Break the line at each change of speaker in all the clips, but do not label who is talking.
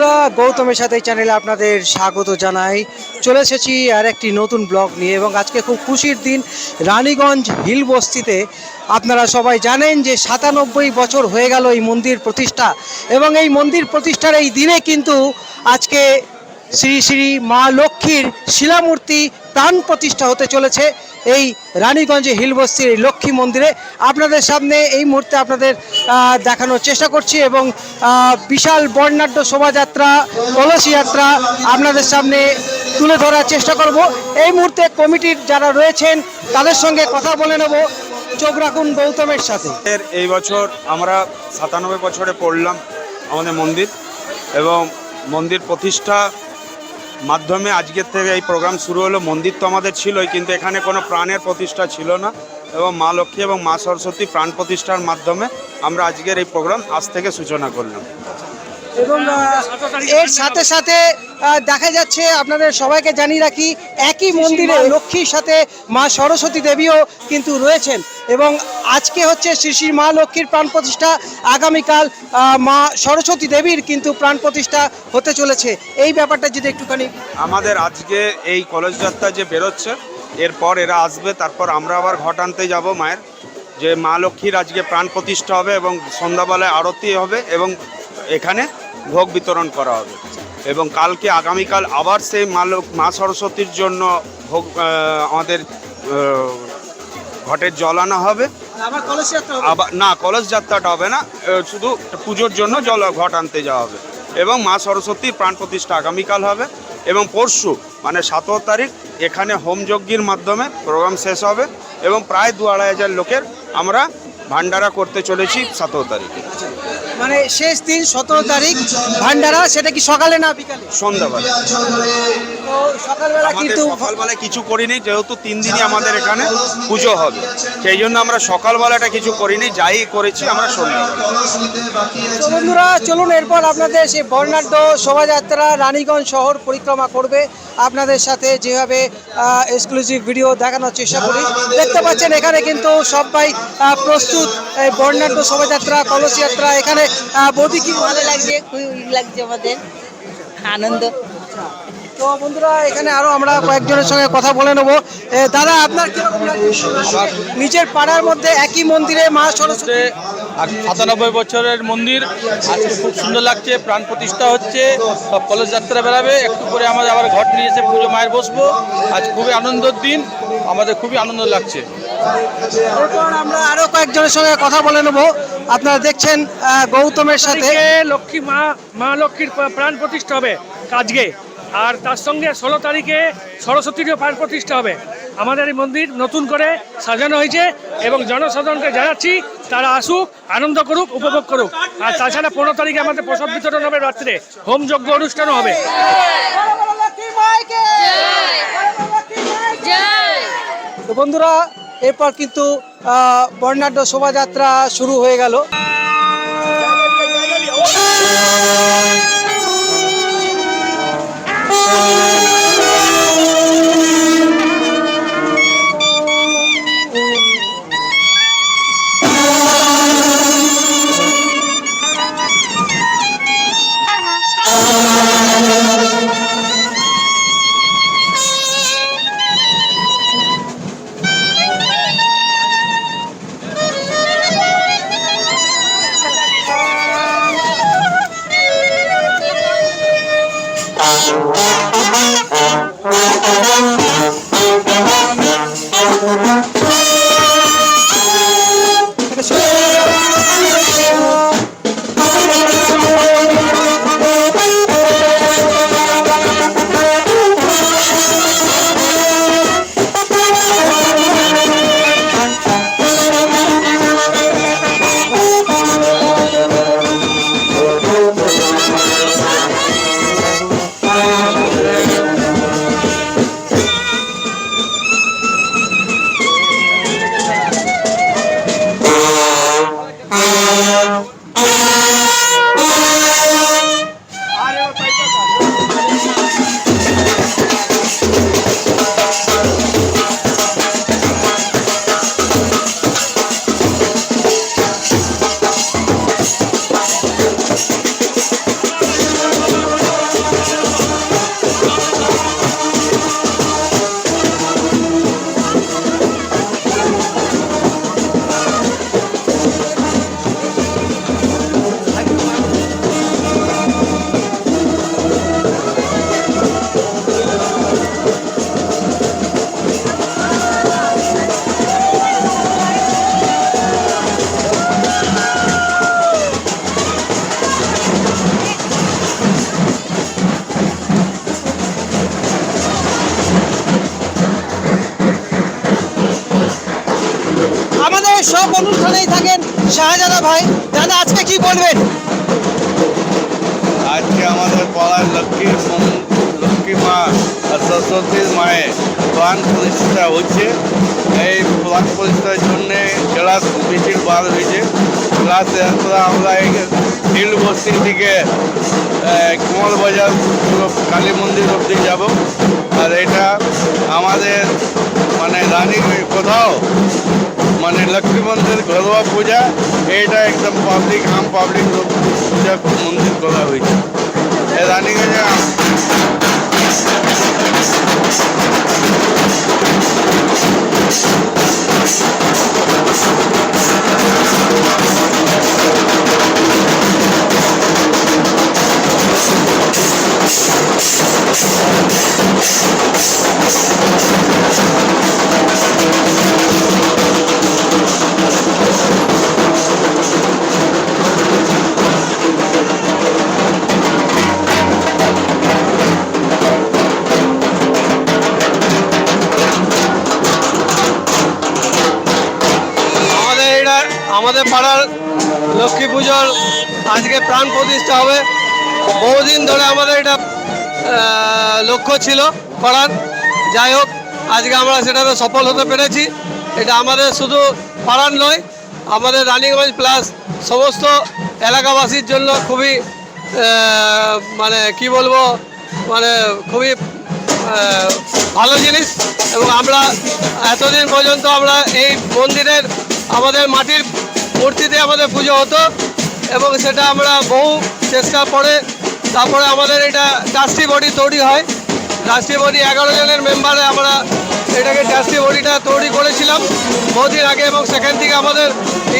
বন্ধুরা, গৌতমের সাথে এই চ্যানেলে আপনাদের স্বাগত জানাই। চলে এসেছি আর একটি নতুন ব্লগ নিয়ে এবং আজকে খুব খুশির দিন, রানীগঞ্জ হিল বস্তিতে। আপনারা সবাই জানেন যে সাতানব্বই বছর হয়ে গেল এই মন্দির প্রতিষ্ঠা এবং এই মন্দির প্রতিষ্ঠার এই দিনে কিন্তু আজকে শ্রী শ্রী মা লক্ষ্মীর শিলামূর্তি প্রাণ প্রতিষ্ঠা হতে চলেছে এই রানীগঞ্জে হিলবস্তির লক্ষ্মী মন্দিরে। আপনাদের সামনে এই মুহূর্তে আপনাদের দেখানোর চেষ্টা করছি এবং বিশাল বর্ণাঢ্য শোভাযাত্রা, কলসী যাত্রা আপনাদের সামনে তুলে ধরার চেষ্টা করব। এই মুহূর্তে কমিটির যারা রয়েছেন, তাদের সঙ্গে কথা বলে নেব। চোখ রাখুন গৌতমের সাথে।
এই বছর আমরা সাতানব্বই বছরে পড়লাম আমাদের মন্দির এবং মন্দির প্রতিষ্ঠা মাধ্যমে আজকের থেকে এই প্রোগ্রাম শুরু হলো। মন্দির তো আমাদের ছিলই, কিন্তু এখানে কোনো প্রাণের প্রতিষ্ঠা ছিল না এবং মা লক্ষ্মী এবং মা সরস্বতী প্রাণ প্রতিষ্ঠার মাধ্যমে আমরা আজকের এই প্রোগ্রাম আজ থেকে সূচনা করলাম।
এবং এর সাথে সাথে দেখা যাচ্ছে আপনাদের সবাইকে জানিয়ে রাখি একই মন্দিরে লক্ষ্মীর সাথে মা সরস্বতী দেবীও কিন্তু রয়েছেন। এবং আজকে হচ্ছে শ্রী শ্রী মা লক্ষ্মীর প্রাণ প্রতিষ্ঠা। আগামীকাল মা সরস্বতী দেবীর কিন্তু প্রাণ প্রতিষ্ঠা হতে চলেছে। এই ব্যাপারটা যদি একটুখানি
আমাদের আজকে এই কলেজ যাত্রা যে বেরোচ্ছে এরপর এরা আসবে তারপর আমরা আবার ঘট আনতে যাব মায়ের। যে মা লক্ষ্মীর আজকে প্রাণ প্রতিষ্ঠা হবে এবং সন্ধ্যাবেলায় আরতি হবে এবং এখানে ভোগ বিতরণ করা হবে। এবং কালকে আগামীকাল আবার সেই মা লক- মা সরস্বতীর জন্য ভোগ আমাদের ঘটের জল আনা হবে।
আবার
না কলস যাত্রাটা হবে না। শুধু পুজোর জন্য জল ঘট আনতে যাওয়া হবে। এবং মা সরস্বতীর প্রাণ প্রতিষ্ঠা আগামীকাল হবে। এবং পরশু মানে সতেরো তারিখ এখানে হোম যজ্ঞের মাধ্যমে প্রোগ্রাম শেষ হবে। এবং প্রায় দু আড়াই হাজার লোকের আমরা ভান্ডারা করতে চলেছি সতেরো তারিখে।
মানে শেষ দিন সতেরো তারিখ ভান্ডারা সেটা কি সকালে না বিকালে?
সন্ধ্যাবেলা।
তো সকালবেলা কিন্তু
সকালবেলায় কিছু করিনি যেহেতু তিন দিনই আমাদের এখানে পুজো হবে। সেই জন্য আমরা সকালবেলাটা কিছু করিনি যাই করেছি আমরা সন্ধ্যাবেলা
তো বন্ধুরা চলুন এরপর আপনাদের সেই বর্ণাঢ্য শোভাযাত্রা রানীগঞ্জ শহর পরিক্রমা করবে। আপনাদের সাথে যেভাবে এক্সক্লুসিভ ভিডিও দেখানোর চেষ্টা করি। দেখতে পাচ্ছেন এখানে কিন্তু সবাই প্রস্তুত। বর্ণাঢ্য শোভাযাত্রা কলসী যাত্রা এখানে বৌদি কি
ভালো লাগছে খুবই লাগছে আমাদের। আনন্দ।
তো বন্ধুরা এখানে আরও আমরা কয়েকজনের সঙ্গে কথা বলে নেব। দাদা আপনার কীরকম নিজের পাড়ার মধ্যে একই মন্দিরে মা সরস্বতী
আর সাতানব্বই বছরের মন্দির আজকে খুব সুন্দর লাগছে প্রাণ প্রতিষ্ঠা হচ্ছে সব কলেজ যাত্রা বেরাবে একটু করে আমাদের আবার ঘট নিয়ে এসে পুজো মায়ের বসবো আজ খুবই আনন্দের দিন আমাদের খুবই আনন্দ লাগছে।
এরপর আমরা আরও কয়েকজনের সঙ্গে কথা বলে নেব। আপনারা দেখছেন গৌতমের সাথে
লক্ষ্মী মা মা লক্ষ্মীর প্রাণ প্রতিষ্ঠা হবে আজকে আর তার সঙ্গে ষোলো তারিখে সরস্বতীরও প্রাণ প্রতিষ্ঠা হবে। আমাদের এই মন্দির নতুন করে সাজানো হয়েছে এবং জনসাধারণকে জানাচ্ছি, তারা আসুক, আনন্দ করুক, উপভোগ করুক। আর তাছাড়া পনেরো তারিখে আমাদের প্রসাদ বিতরণ হবে রাত্রে। হোম যজ্ঞ অনুষ্ঠানও হবে।
তো বন্ধুরা, এরপর কিন্তু বর্ণাঢ্য শোভাযাত্রা শুরু হয়ে গেল। Oh, দাদা ভাই। দাদা, আজকে কি বলবেন
আজকে আমাদের পাড়ার লক্ষ্মী লক্ষ্মী মা আর সরস্বতীর মায়ের প্রাণ প্রতিষ্ঠা হচ্ছে এই প্রাণ প্রতিষ্ঠার জন্য ক্লাস মিছিল বার হয়েছে। ক্লাস আমরা এই হিল বস্তি থেকে কুমল বাজার কালী মন্দির অবধি যাব। আর এটা আমাদের মানে রানী কোথাও মানে লক্ষ্মী মন্দির ঘরোয়া পূজা, এইটা একদম পাবলিক আম পাবলিক পূজা মন্দির করা হয়েছে। রানীগঞ্জে
আমাদের পাড়ার লক্ষ্মী পুজোর আজকে প্রাণ প্রতিষ্ঠা হবে। বহুদিন ধরে আমাদের এটা লক্ষ্য ছিল করার। যাই হোক, আজকে আমরা সেটাতে সফল হতে পেরেছি। এটা আমাদের শুধু পাড়ার নয়, আমাদের রানিগঞ্জ প্লাস সমস্ত এলাকাবাসীর জন্য খুবই মানে কি বলব মানে খুবই ভালো জিনিস। এবং আমরা এতদিন পর্যন্ত আমরা এই মন্দিরের, আমাদের মাটির মূর্তিতে আমাদের পুজো হতো এবং সেটা আমরা বহু চেষ্টা পরে তারপরে আমাদের এটা ট্রাস্টি বডি তৈরি হয়। ট্রাস্টি বডি এগারো জনের মেম্বারে আমরা এটাকে ট্রাস্টি বডিটা তৈরি করেছিলাম বহুদিন আগে এবং সেখান থেকে আমাদের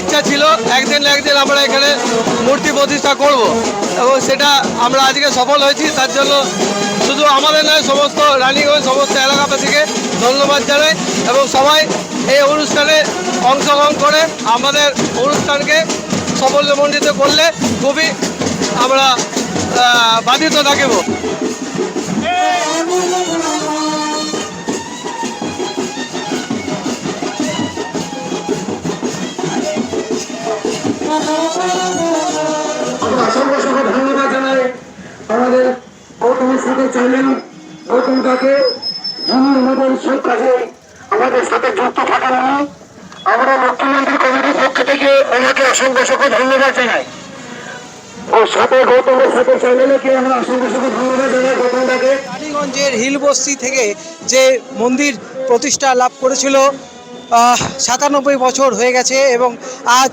ইচ্ছা ছিল একদিন না একদিন আমরা এখানে মূর্তি প্রতিষ্ঠা করব। এবং সেটা আমরা আজকে সফল হয়েছি, তার জন্য শুধু আমাদের নয়, সমস্ত রানীগঞ্জ, সমস্ত এলাকাবাসীকে ধন্যবাদ জানাই এবং সবাই এই অনুষ্ঠানে অংশগ্রহণ করে আমাদের অনুষ্ঠানকে সাফল্যমণ্ডিত করলে খুবই আমরা বাধিত থাকিব।
ধন্যবাদ আমাদের গৌতমের সাথে চললেন গৌতম কাকে সেই কাজে আমাদের সাথে যুক্ত থাকেন না আমরা মুখ্যমন্ত্রী কমিটির পক্ষ থেকে ওনাকে অসংখ্য অসংখ্য ধন্যবাদ জানাই। ও সাথে গৌতমের সাথে চ্যানেলকে আমরা অসংখ্য অসংখ্য ধন্যবাদ জানাই গৌতমটাকে রানীগঞ্জের হিলবস্তি থেকে যে মন্দির প্রতিষ্ঠা লাভ করেছিল সাতানব্বই বছর হয়ে গেছে এবং আজ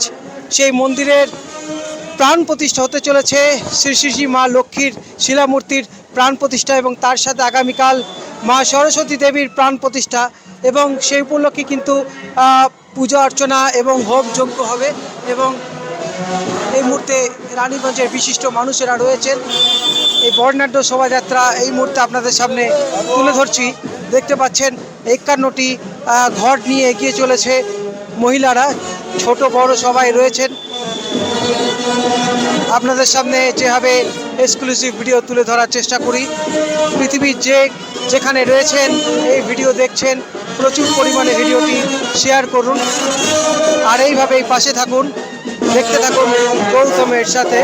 সেই মন্দিরের প্রাণ প্রতিষ্ঠা হতে চলেছে। শ্রী শ্রী শ্রী মা লক্ষ্মীর শিলামূর্তির প্রাণ প্রতিষ্ঠা এবং তার সাথে আগামীকাল মা সরস্বতী দেবীর প্রাণ প্রতিষ্ঠা এবং সেই উপলক্ষে কিন্তু পূজা অর্চনা এবং হোম যজ্ঞ হবে এবং এই মুহূর্তে রানীগঞ্জের বিশিষ্ট মানুষেরা রয়েছেন। এই বর্ণাঢ্য শোভাযাত্রা এই মুহূর্তে আপনাদের সামনে তুলে ধরছি। দেখতে পাচ্ছেন, একান্নটি ঘর নিয়ে এগিয়ে চলেছে মহিলারা, ছোট, বড় সবাই রয়েছেন। আপনাদের সামনে যেভাবে এক্সক্লুসিভ ভিডিও তুলে ধরার চেষ্টা করি, পৃথিবীর যে যেখানে রয়েছেন, এই ভিডিও দেখছেন প্রচুর পরিমাণে ভিডিওটি শেয়ার করুন। আর এইভাবেই পাশে থাকুন দেখতে থাকুন গৌতমের সাথে।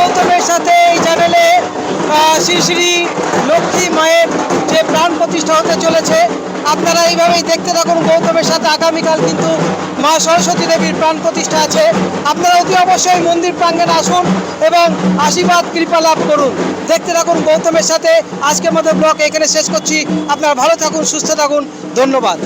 গৌতমের সাথে এই চ্যানেলে শ্রী শ্রী লক্ষ্মী মায়ের যে প্রাণ প্রতিষ্ঠা হতে চলেছে, আপনারা এইভাবেই দেখতে থাকুন গৌতমের সাথে। আগামীকাল কিন্তু মা সরস্বতী দেবীর প্রাণ প্রতিষ্ঠা আছে। আপনারা অতি অবশ্যই মন্দির প্রাঙ্গণে আসুন এবং আশীর্বাদ, কৃপা লাভ করুন। দেখতে থাকুন গৌতমের সাথে। আজকের মধ্যে ব্লগ এখানে শেষ করছি। আপনারা ভালো থাকুন, সুস্থ থাকুন। ধন্যবাদ।